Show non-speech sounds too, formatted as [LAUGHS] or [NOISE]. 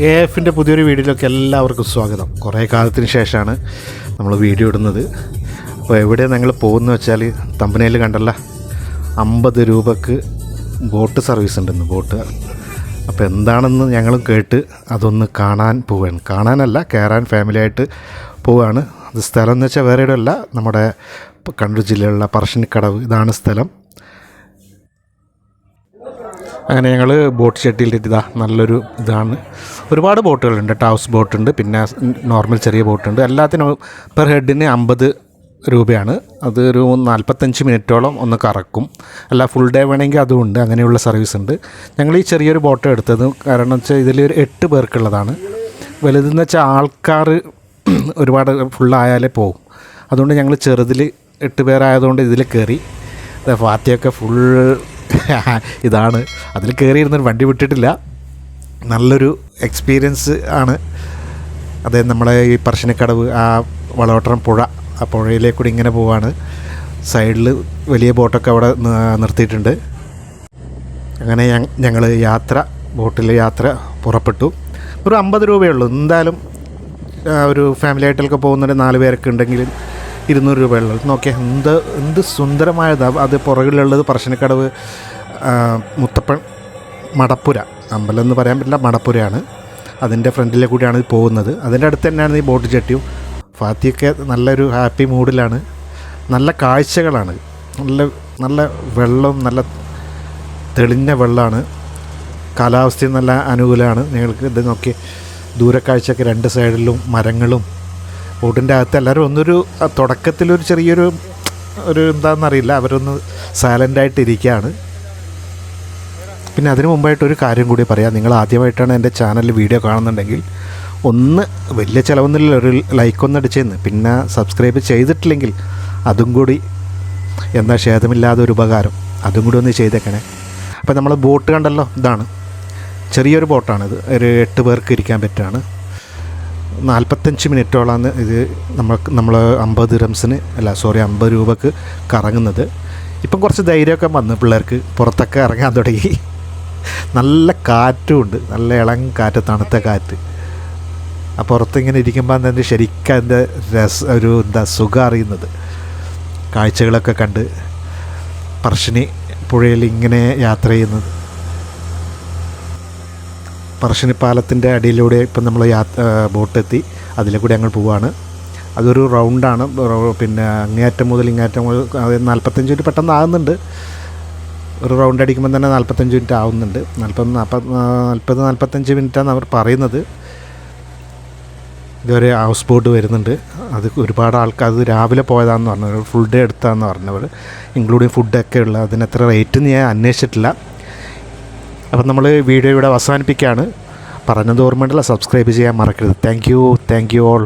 A എഫിന്റെ പുതിയൊരു വീഡിയോയിലേക്ക് എല്ലാവർക്കും സ്വാഗതം. കുറേ കാലത്തിന് ശേഷമാണ് നമ്മൾ വീഡിയോ ഇടുന്നത്. അപ്പോൾ എവിടെയാണ് ഞങ്ങൾ പോകുന്നത് വെച്ചാൽ തമ്പനയിൽ കണ്ടല്ല അമ്പത് രൂപക്ക് ബോട്ട് സർവീസ് ഉണ്ടെന്ന് ബോട്ട്. അപ്പോൾ എന്താണെന്ന് ഞങ്ങളും കേട്ട് അതൊന്ന് കാണാൻ പോവുകയാണ് കാണാനല്ല കയറാൻ ഫാമിലിയായിട്ട് പോവുകയാണ് അത് സ്ഥലം എന്ന് വെച്ചാൽ വേറെ ഇടമല്ല. നമ്മുടെ കണ്ണൂർ ജില്ലയിലുള്ള പറശ്ശിനിക്കടവ് ഇതാണ് സ്ഥലം. അങ്ങനെ ഞങ്ങൾ ബോട്ട് ഷെട്ടിലിട്ട് ഇതാ നല്ലൊരു ഇതാണ്. ഒരുപാട് ബോട്ടുകളുണ്ട് ടൗസ് ബോട്ട് ബോട്ടുണ്ട് പിന്നെ നോർമൽ ചെറിയ ബോട്ടുണ്ട്. എല്ലാത്തിനും പെർ ഹെഡിന് അമ്പത് രൂപയാണ്. അത് ഒരു നാൽപ്പത്തഞ്ച് മിനിറ്റോളം ഒന്ന് കറക്കും. അല്ല ഫുൾ ഡേ വേണമെങ്കിൽ അതും ഉണ്ട് അങ്ങനെയുള്ള സർവീസ് ഉണ്ട്. ഞങ്ങൾ ഈ ചെറിയൊരു ബോട്ട് എടുത്തത് കാരണം വെച്ചാൽ ഇതിൽ ഒരു എട്ട് പേർക്കുള്ളതാണ്. വലുതെന്ന് വെച്ചാൽ ആൾക്കാർ ഒരുപാട് ഫുള്ളായാലേ പോകും അതുകൊണ്ട് ഞങ്ങൾ ചെറുതിൽ എട്ട് പേരായതുകൊണ്ട് ഇതിൽ കയറി. ഫാത്തിയൊക്കെ ഫുൾ [LAUGHS] ഇതാണ്. അതിൽ കയറിയിരുന്നൊരു വണ്ടി വിട്ടിട്ടില്ല. നല്ലൊരു എക്സ്പീരിയൻസ് ആണ്. അതായത് നമ്മളെ ഈ പറശ്ശിനിക്കടവ് ആ വളവട്ടം പുഴ ആ പുഴയിലേക്ക് കൂടി ഇങ്ങനെ പോവാണ്. സൈഡിൽ വലിയ ബോട്ടൊക്കെ അവിടെ നിർത്തിയിട്ടുണ്ട്. അങ്ങനെ ഞങ്ങൾ യാത്ര ബോട്ടിൽ യാത്ര പുറപ്പെട്ടു. ഒരു അമ്പത് രൂപയുള്ളൂ എന്തായാലും ഒരു ഫാമിലി ആയിട്ടൊക്കെ പോകുന്നൊരു നാല് പേരൊക്കെ ഉണ്ടെങ്കിൽ ഇരുന്നൂറ് രൂപയുള്ളത് നോക്കിയാൽ എന്ത് എന്ത് സുന്ദരമായതാണ് അത് പുറകിലുള്ളത് പറശ്ശിനിക്കടവ് മുത്തപ്പൻ മടപ്പുര. അമ്പലം എന്ന് പറയാൻ പറ്റില്ല മടപ്പുരയാണ്. അതിന്റെ ഫ്രണ്ടിലെ കൂടിയാണ് ഇത് പോകുന്നത്. അതിന്റെ അടുത്ത് തന്നെയാണ് ഈ ബോട്ട് ചട്ടിയും ഫാത്തിയൊക്കെ നല്ലൊരു ഹാപ്പി മൂഡിലാണ്. നല്ല കാഴ്ചകളാണ്. നല്ല നല്ല വെള്ളം നല്ല തെളിഞ്ഞ വെള്ളമാണ് കാലാവസ്ഥയും നല്ല അനുകൂലമാണ്. നിങ്ങൾക്ക് ഇത് നോക്കി ദൂരക്കാഴ്ചയൊക്കെ രണ്ട് സൈഡിലും മരങ്ങളും ബോട്ടിന്റെ അകത്ത് എല്ലാവരും ഒന്നൊരു തുടക്കത്തിലൊരു ചെറിയൊരു ഒരു എന്താണെന്നറിയില്ല അവരൊന്ന് സൈലന്റായിട്ടിരിക്കുകയാണ് പിന്നെ അതിന് മുമ്പായിട്ട് ഒരു കാര്യം കൂടി പറയാം. നിങ്ങൾ ആദ്യമായിട്ടാണ് എന്റെ ചാനലിൽ വീഡിയോ കാണുന്നുണ്ടെങ്കിൽ ഒന്ന് വലിയ ചിലവൊന്നുമില്ല ഒരു ലൈക്ക് ഒന്ന് അടിച്ചേന്ന്. പിന്നെ സബ്സ്ക്രൈബ് ചെയ്തിട്ടില്ലെങ്കിൽ അതും കൂടി എന്താ ക്ഷേതമില്ലാതെ ഒരു ഉപകാരം. അതും കൂടി ഒന്ന് ചെയ്തേക്കണേ. അപ്പോൾ നമ്മൾ ബോട്ട് കണ്ടല്ലോ ഇതാണ്. ചെറിയൊരു ബോട്ടാണിത് ഒരു എട്ട് പേർക്ക് ഇരിക്കാൻ പറ്റുകയാണ് നാൽപ്പത്തഞ്ച് മിനിറ്റോളാണ് ഇത് നമ്മൾ നമ്മൾ അമ്പത് റംസിന് അല്ല സോറി അമ്പത് രൂപക്ക് കറങ്ങുന്നത്. ഇപ്പം കുറച്ച് ധൈര്യമൊക്കെ വന്നു പിള്ളേർക്ക്. പുറത്തൊക്കെ ഇറങ്ങാൻ തുടങ്ങി. നല്ല കാറ്റും ഉണ്ട്. നല്ല ഇളം കാറ്റ് തണുത്ത കാറ്റ്. ആ പുറത്തിങ്ങനെ ഇരിക്കുമ്പോൾ തന്നെ ശരിക്കും അതിന്റെ രസ ഒരു എന്താ സുഖം അറിയുന്നത്. കാഴ്ചകളൊക്കെ കണ്ട് പറശ്ശിനി പുഴയിൽ ഇങ്ങനെ യാത്ര ചെയ്യുന്നത്. പറശ്ശിനി പാലത്തിന്റെ അടിയിലൂടെ ഇപ്പം നമ്മൾ യാത്ര ബോട്ടെത്തി. അതിലെ കൂടി ഞങ്ങൾ പോവുകയാണ് അതൊരു റൗണ്ടാണ്. പിന്നെ അങ്ങേയറ്റം മുതൽ ഇങ്ങേറ്റം മുതൽ അതായത് നാൽപ്പത്തഞ്ച് മിനിറ്റ് പെട്ടെന്ന് ആകുന്നുണ്ട് ഒരു റൗണ്ട് അടിക്കുമ്പോൾ തന്നെ നാൽപ്പത്തഞ്ച് മിനിറ്റ് ആവുന്നുണ്ട്. നാൽപ്പത് നാൽപ്പത് നാൽപ്പത് നാൽപ്പത്തഞ്ച് മിനിറ്റാണ് അവർ പറയുന്നത്. ഇതുവരെ ഹൗസ് ബോട്ട് വരുന്നുണ്ട്. അത് ഒരുപാട് ആൾക്കാർ അത് രാവിലെ പോയതാണെന്ന് പറഞ്ഞു. ഫുൾ ഡേ എടുത്താന്ന് പറഞ്ഞവർ. ഇൻക്ലൂഡിങ് ഫുഡൊക്കെ ഉള്ള അതിന് എത്ര റേറ്റ് ഞാൻ അന്വേഷിച്ചിട്ടില്ല. അപ്പം നമ്മൾ വീഡിയോ ഇവിടെ അവസാനിപ്പിക്കുകയാണ് പറഞ്ഞത് ഓർമ്മയുണ്ടല്ലോ സബ്സ്ക്രൈബ് ചെയ്യാൻ മറക്കരുത്. Thank you thank you all